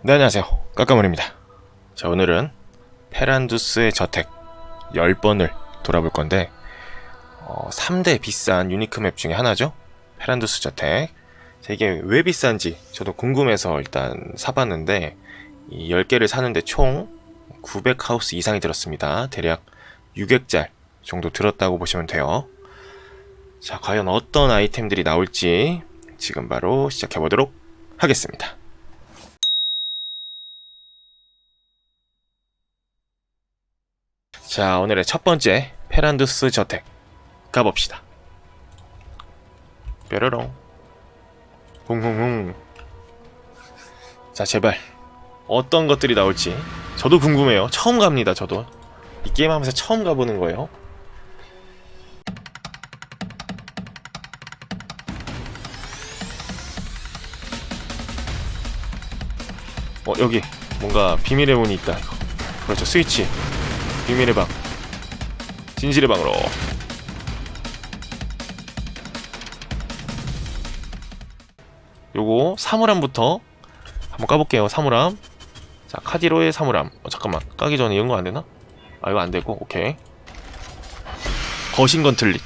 네 안녕하세요. 까까물입니다. 자 오늘은 페란두스의 저택 10번을 돌아볼 건데 어, 3대 비싼 유니크 맵 중에 하나죠? 페란두스 저택. 자, 이게 왜 비싼지 저도 궁금해서 일단 사봤는데 이 10개를 사는데 총 900하우스 이상이 들었습니다. 대략 600짤 정도 들었다고 보시면 돼요. 자 과연 어떤 아이템들이 나올지 지금 바로 시작해 보도록 하겠습니다 자, 오늘의 첫 번째 페란두스 저택 가봅시다. 뾰로롱. 붕붕붕. 자, 제발 어떤 것들이 나올지 저도 궁금해요. 처음 갑니다, 저도. 이 게임 하면서 처음 가보는 거예요. 어, 여기 뭔가 비밀의 문이 있다. 그렇죠, 스위치. 비밀의 방. 진실의 방으로. 요거 사물함부터 한번 까볼게요 사물함. 자 카디로의 사물함. 어, 잠깐만 까기 전에 이런 거 안되나? 아 이거 안되고 오케이. 거신 건 틀릿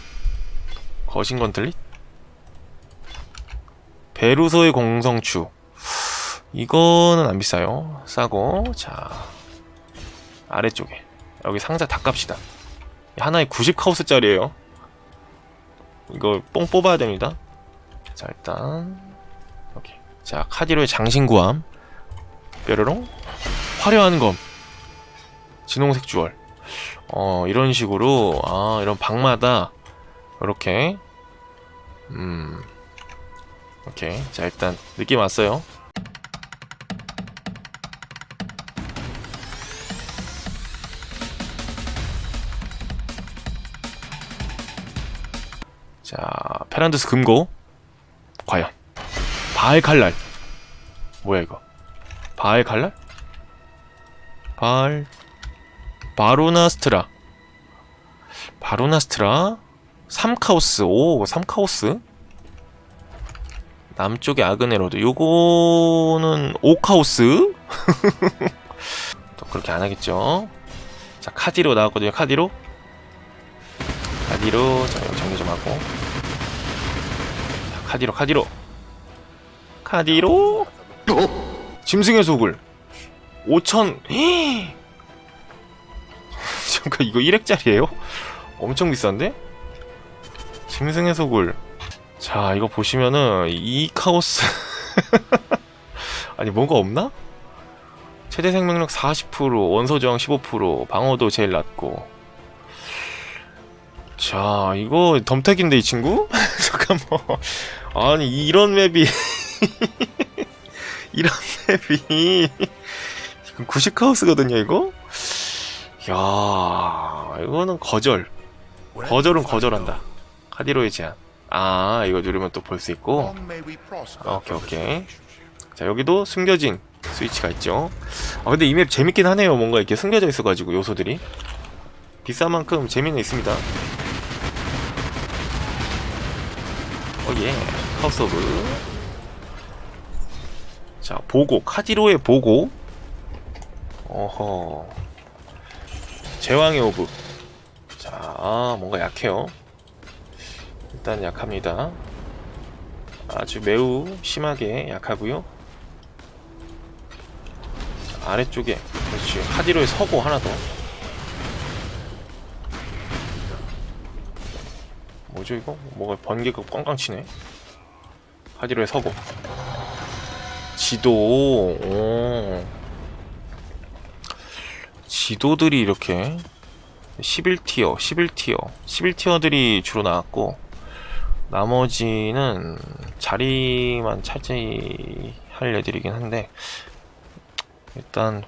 거신 건 틀릿 베루소의 공성추. 이거는 안 비싸요. 싸고 자 아래쪽에 여기 상자 다 깝시다. 하나에 90 카우스짜리에요. 이거 뽕 뽑아야 됩니다. 자 일단 여기 자 카디로의 장신구함. 뾰로롱. 화려한 검. 진홍색 주얼. 어 이런 식으로 아 이런 방마다 이렇게 음 오케이. 자 일단 느낌 왔어요 자, 페란드스 금고. 과연. 바알 칼날. 뭐야, 이거? 바알 칼날? 바알. 바로나스트라. 바로나스트라. 3카오스. 오, 3카오스? 남쪽의 아그네로드. 요거는 5카오스? 또 그렇게 안 하겠죠. 자, 카디로 나왔거든요, 카디로. 카디로 자 이거 정리 좀 하고. 자, 카디로 카디로. 카디로. 짐승의 속을. 5천. 잠깐 이거 1액짜리예요? 엄청 비싼데? 짐승의 속을. 자 이거 보시면은 이 카오스. 아니 뭔가 없나? 최대 생명력 40% 원소 저항 15% 방어도 제일 낮고 자, 이거 덤택인데 이 친구? 잠깐만. 아니 이런 맵이 이런 맵이 90카우스거든요, 이거? 야, 이거는 거절. 거절은 거절한다. 카디로의 제한. 아, 이거 누르면 또 볼 수 있고. 아, 오케이, 오케이. 자, 여기도 숨겨진 스위치가 있죠. 아, 근데 이 맵 재밌긴 하네요. 뭔가 이렇게 숨겨져 있어가지고 요소들이. 비싼 만큼 재미는 있습니다. 어예 하우스 오브 자 보고 카디로의 보고. 어허. 제왕의 오브. 자 아, 뭔가 약해요. 일단 약합니다. 아주 매우 심하게 약하고요. 자, 아래쪽에 그렇지. 카디로의 서고 하나 더 뭐죠 이거? 뭐가 번개가 꽝꽝 치네. 하디로의 서고. 지도. 오. 지도들이 이렇게 11티어 11티어 11티어들이 주로 나왔고 나머지는 자리만 차지할 애들이긴 한데 일단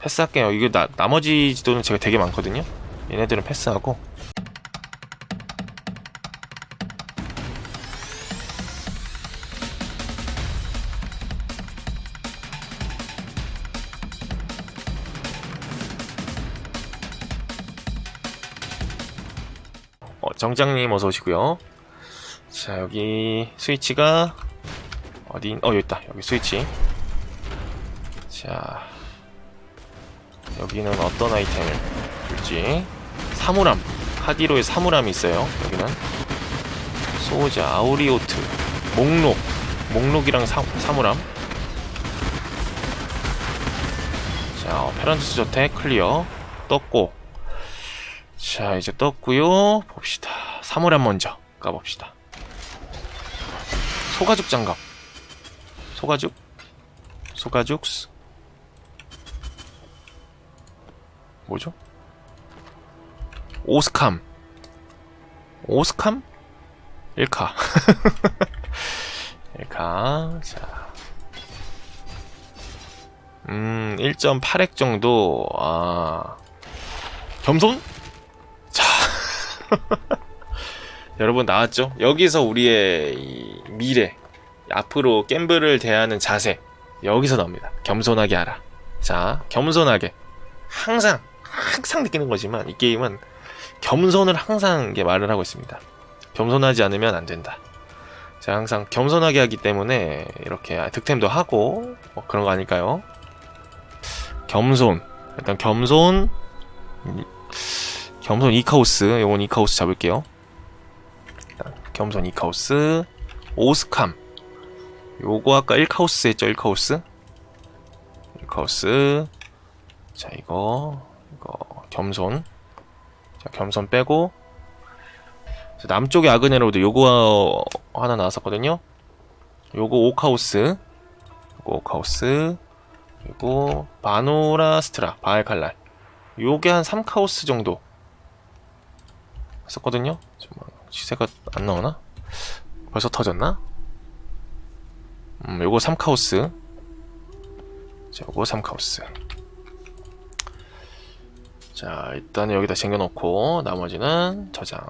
패스할게요. 이게 나, 나머지 지도는 제가 되게 많거든요. 얘네들은 패스하고 정장님 어서 오시고요. 자 여기 스위치가 어디? 어 여기 있다. 여기 스위치. 자 여기는 어떤 아이템을 줄지 사물함 카디로의 사물함이 있어요 여기는 소자 아우리오트 목록 목록이랑 사, 사물함 자 어, 페란투스 저택 클리어 떴고 자 이제 떴고요. 봅시다. 사물함 먼저 까봅시다. 소가죽 장갑. 소가죽? 소가죽? 스- 뭐죠? 오스캄. 오스캄? 1카. 1카. 자. 음, 1.8핵 정도, 아. 겸손? 자. 여러분, 나왔죠? 여기서 우리의 이 미래, 앞으로 갬블을 대하는 자세, 여기서 나옵니다. 겸손하게 하라. 자, 겸손하게. 항상, 항상 느끼는 거지만, 이 게임은 겸손을 항상 이게 말을 하고 있습니다. 겸손하지 않으면 안 된다. 제가 항상 겸손하게 하기 때문에 이렇게 득템도 하고, 뭐 그런 거 아닐까요? 겸손 일단 겸손 이- 겸손 이카우스 요건 이카우스 잡을게요. 겸손 이카우스 오스캄. 요거 아까 1카우스 했죠 1카우스? 1카우스. 자 이거 이거 겸손. 자 겸손 빼고. 자, 남쪽의 아그네로드 요거 하나 나왔었거든요. 요거 오카우스. 요거 오카우스. 그리고 바노라 스트라 바알칼날. 요게 한 3카오스 정도 했었거든요 시세가 안 나오나? 벌써 터졌나? 음 요거 3카오스 자 요거 3카오스 자 일단 여기다 챙겨놓고 나머지는 저장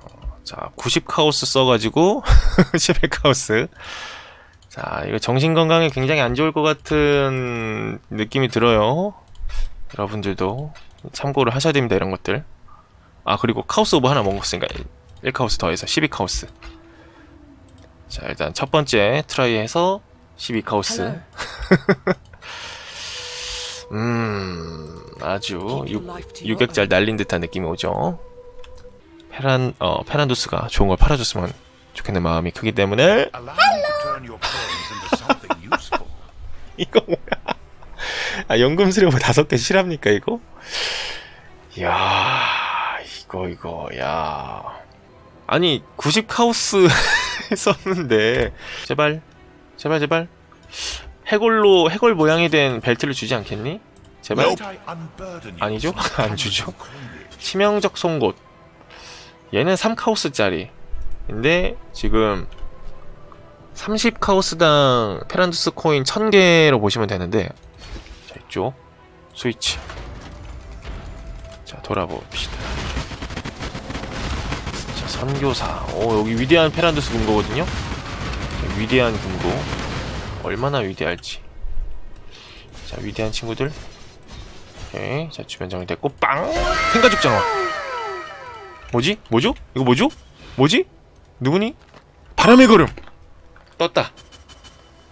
자 90카오스 써가지고 11카오스 자, 이거 정신 건강에 굉장히 안 좋을 것 같은 느낌이 들어요. 여러분들도 참고를 하셔야 됩니다, 이런 것들. 아, 그리고 카우스 오브 하나 먹었으니까 1카우스 더해서 12카우스. 자, 일단 첫 번째 트라이 해서 12카우스. 음, 아주 유, 유격잘 날린 듯한 느낌이 오죠. 페란, 어, 페란두스가 좋은 걸 팔아줬으면 좋겠는 마음이 크기 때문에. 이거 뭐야? 아 연금 수령부 다섯 개 실합니까 이거? 야 이거 이거 야. 아니 90 카우스 썼는데. 제발 제발 제발. 해골로 해골 모양이 된 벨트를 주지 않겠니? 제발. 아니죠? 안 주죠. 치명적 송곳. 얘는 3카우스짜리 근데 지금 30카우스당 페란두스 코인 1000개로 보시면 되는데. 자 이쪽 스위치. 자 돌아봅시다. 자 선교사 오 여기 위대한 페란두스 금고거든요 자, 위대한 금고 얼마나 위대할지 자 위대한 친구들 오케이 자 주변 정리 됐고 빵 생가죽 장화 뭐지? 뭐죠? 이거 뭐죠? 뭐지? 누구니? 바람의 걸음 떴다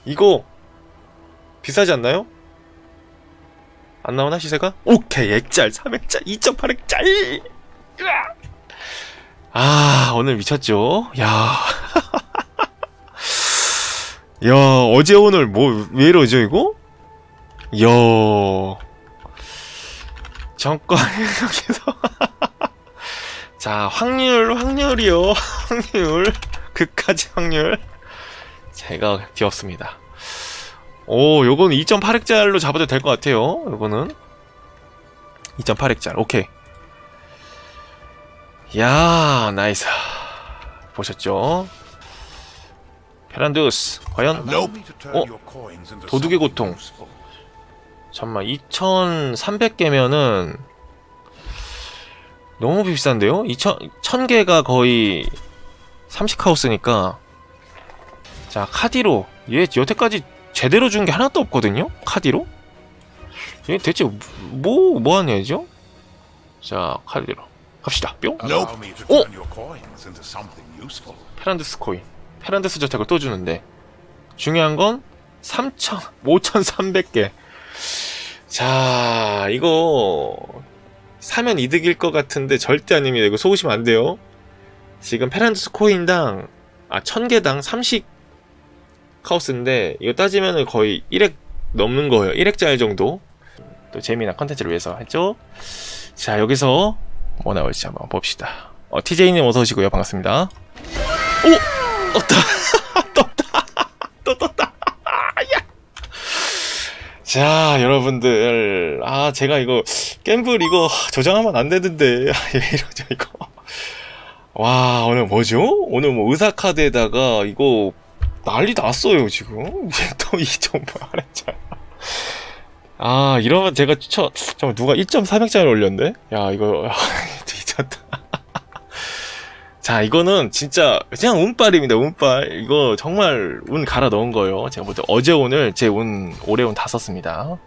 이거 비싸지 않나요? 안 나오나 시세가? 오케이 액짤 3액짤 2.8액짤 아 오늘 미쳤죠 야 야, 어제 오늘 뭐, 왜 이러죠, 이거? 야 잠깐, 여기서. 자, 확률, 확률이요. 확률. 그까지 확률. 제가 귀엽습니다. 오, 요건 2.8핵짜리로 잡아도 될 것 같아요. 요거는. 2.8핵짜리. 오케이. 야, 나이스. 보셨죠? 페란두스. 과연? 어? 도둑의 고통. 잠만 2,300개면은 너무 비싼데요? 2,000 1000개가 거의 30카우스니까 자 카디로 얘 여태까지 제대로 준 게 하나도 없거든요? 카디로? 얘 대체 뭐, 뭐 하는 애죠? 자 카디로 갑시다 뿅 어? useful. 페란드스 코인 페란드스 저택을 또 주는데 중요한 건3,000 5,300개 자, 이거 사면 이득일 것 같은데 절대 아닙니다. 이거 속으시면 안 돼요. 지금 페란두스 코인당 아 1000개당 30 카우스인데 이거 따지면은 거의 1액 넘는 거예요. 1액짜리 정도. 또 재미난 컨텐츠를 위해서 했죠. 자, 여기서 뭐 나올지 한번 봅시다. 어, TJ님 어서 오시고요. 반갑습니다. 오! 떴다. 떴다. 또 떴다. 야. 자, 여러분들. 아, 제가 이거 갬블 이거 조정하면 안 되는데. 아, 왜 이러죠, 이거. 와, 오늘 뭐죠? 오늘 뭐 의사 카드에다가 이거 난리 났어요, 지금. 또2.8 했잖아. 아, 이러면 제가 추천, 잠깐 누가 1.400장을 올렸네? 야, 이거, 뒤졌다. 자, 이거는 진짜 그냥 운빨입니다, 운빨. 이거 정말 운 갈아 넣은 거예요. 제가 볼때 어제 오늘 제 운, 올해 운 다 썼습니다.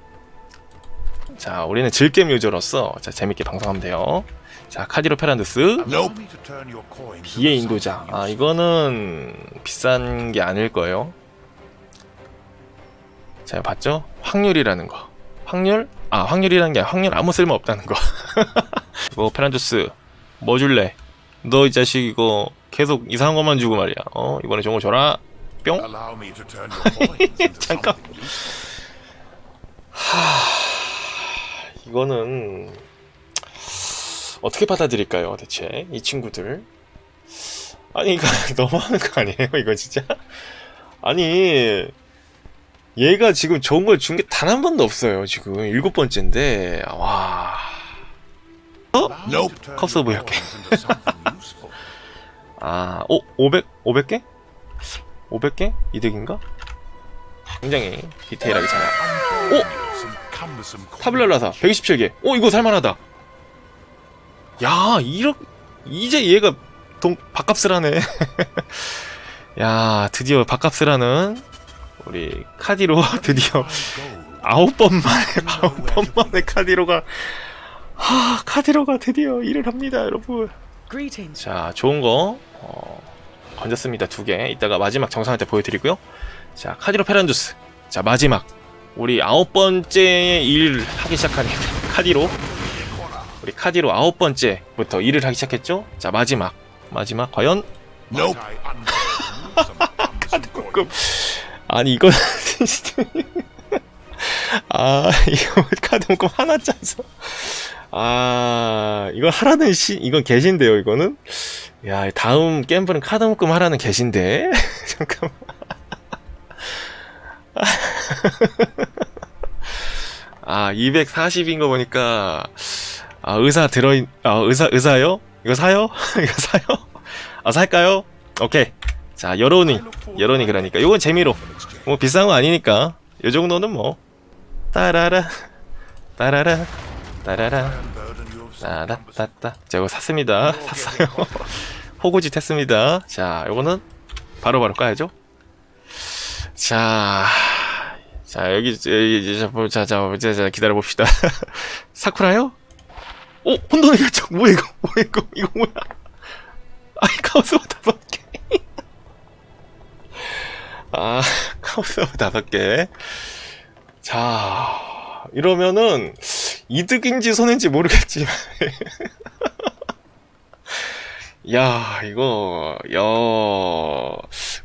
자, 우리는 즐겜 유저로서 자, 재밌게 방송하면 돼요. 자, 카디로 into 비의 인도자. 아. 이거는 비싼 게 아닐 거예요. 자, 봤죠? 확률이라는 거. 확률? 아, 확률이라는 게 확률 아무 쓸모 없다는 거. 이거 페란두스, 뭐 줄래? 너 이 자식 이거 계속 이상한 것만 주고 말이야. 어, 이번에 좋은 거 줘라. 뿅. 잠깐. useful. 이거는 어떻게 받아들일까요, 대체? 이 친구들. 아니, 이거 너무하는 거 아니에요, 이거 진짜? 아니, 얘가 지금 좋은 걸 준 게 단 한 번도 없어요, 지금. 일곱 번째인데, 와. Me Nope. to turn 컵서 your 보여게. coins into something useful. 아, 오, 500, 500개? 500개? 이득인가? 굉장히 디테일하게 잘. Coins. 타블라라사 127개. 오 이거 살만하다. 야 이렇 이제 얘가 동 밥값을 하네. 야 드디어 밥값을 하는 우리 카디로 드디어. 아홉 번 만에 아홉 번 만에 카디로가 하 카디로가 드디어 일을 합니다 여러분. 자 좋은 거 어, 건졌습니다 두 개. 이따가 마지막 정상할 때 보여드리고요. 자 카디로 페란두스. 자 마지막 우리 아홉 번째 일 하기 시작하는 카디로 우리 카디로 아홉 번째부터 일을 하기 시작했죠. 자 마지막 마지막 과연 Nope. Unburden you 아니 진짜 아 이거 카드 묶음 하나 짜서. 아 이건 하라는 시 이건 계신데요 이거는? 야 다음 갬블은 카드 묶음 하라는 계신데? 잠깐만. 아 240인 거 보니까 아 의사 들어있 아 의사 의사요? 이거 사요? 이거 사요? 아 살까요? 오케이 자 여론이 여론이 그러니까. 요건 재미로. 뭐 비싼 거 아니니까. 요 정도는 뭐. 따라라. 따라라. 따라라. 따따따따. 자 이거 샀습니다. 샀어요. 호구짓 했습니다. 자 요거는 바로바로 까야죠. 자, 자 여기 여기 자자자 자, 자, 자, 기다려 봅시다. 사쿠라요? 오 혼돈의 결정 뭐야 이거? 뭐야 이거 이거 뭐야? 아이 카오스 개 아, 카우스하고 다섯 개. 자, 이러면은 이득인지 손해인지 모르겠지만. 야, 이거, 야,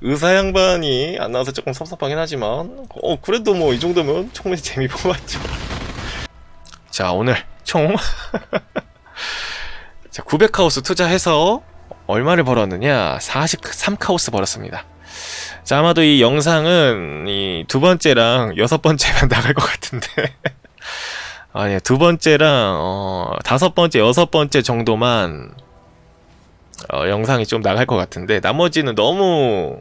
의사 양반이 안 나와서 조금 섭섭하긴 하지만, 어, 그래도 뭐 이 정도면 충분히 재미 뽑았죠. 자, 오늘 총, 자, 900카우스 투자해서 얼마를 벌었느냐? 43카우스 벌었습니다. 자, 아마도 이 영상은 이 두 번째랑 여섯 번째만 나갈 것 같은데. 아니, 두 번째랑, 어, 다섯 번째, 여섯 번째 정도만, 어, 영상이 좀 나갈 것 같은데, 나머지는 너무,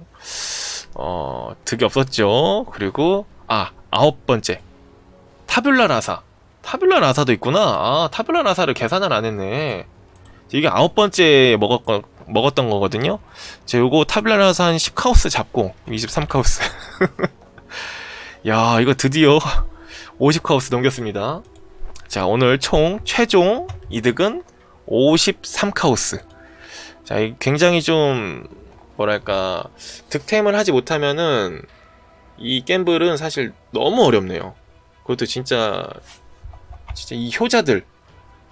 어, 득이 없었죠. 그리고, 아, 아홉 번째. 타뷸라 라사. 타뷸라 라사도 있구나. 아, 타뷸라 라사를 계산을 안 했네. 이게 아홉 번째 먹었, 먹었던 거거든요. 제 요거 타블라라서 한 10카우스 잡고 23카우스. 야, 이거 드디어 50카우스 넘겼습니다. 자, 오늘 총 최종 이득은 53카우스. 자, 이 굉장히 좀 뭐랄까 득템을 하지 못하면은 이 갬블은 사실 너무 어렵네요. 그것도 진짜 진짜 이 효자들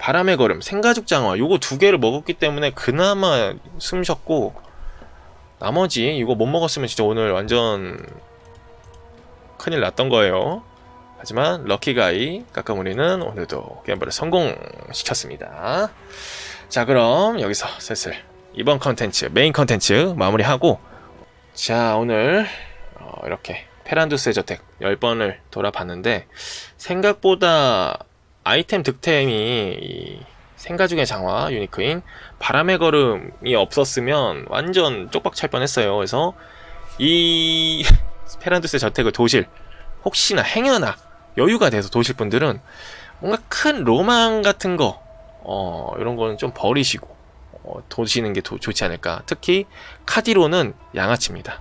바람의 걸음, 생가죽 장화 요거 두 개를 먹었기 때문에 그나마 숨 쉬었고 나머지 이거 못 먹었으면 진짜 오늘 완전 큰일 났던 거예요. 하지만 럭키가이 까까무리는 오늘도 게임벌을 성공시켰습니다. 자 그럼 여기서 슬슬 이번 컨텐츠 메인 컨텐츠 마무리하고 자 오늘 어, 이렇게 페란두스의 저택 10번을 돌아봤는데 생각보다 아이템 득템이 이 생가죽의 장화 유니크인 바람의 걸음이 없었으면 완전 쪽박 찰 뻔했어요. 그래서 이 페란두스의 저택을 도실 혹시나 행여나 여유가 돼서 도실 분들은 뭔가 큰 로망 같은 거 어, 이런 거는 좀 버리시고 어, 도시는 게 도- 좋지 않을까. 특히 카디로는 양아치입니다.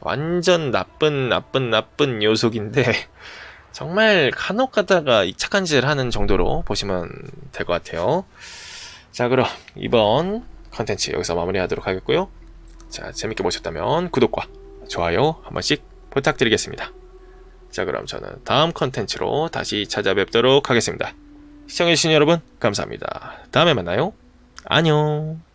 완전 나쁜 나쁜 나쁜 녀석인데 정말 간혹 가다가 이 착한 짓을 하는 정도로 보시면 될 것 같아요. 자 그럼 이번 컨텐츠 여기서 마무리하도록 하겠고요. 자 재밌게 보셨다면 구독과 좋아요 한 번씩 부탁드리겠습니다. 자 그럼 저는 다음 컨텐츠로 다시 찾아뵙도록 하겠습니다. 시청해주신 여러분 감사합니다. 다음에 만나요. 안녕.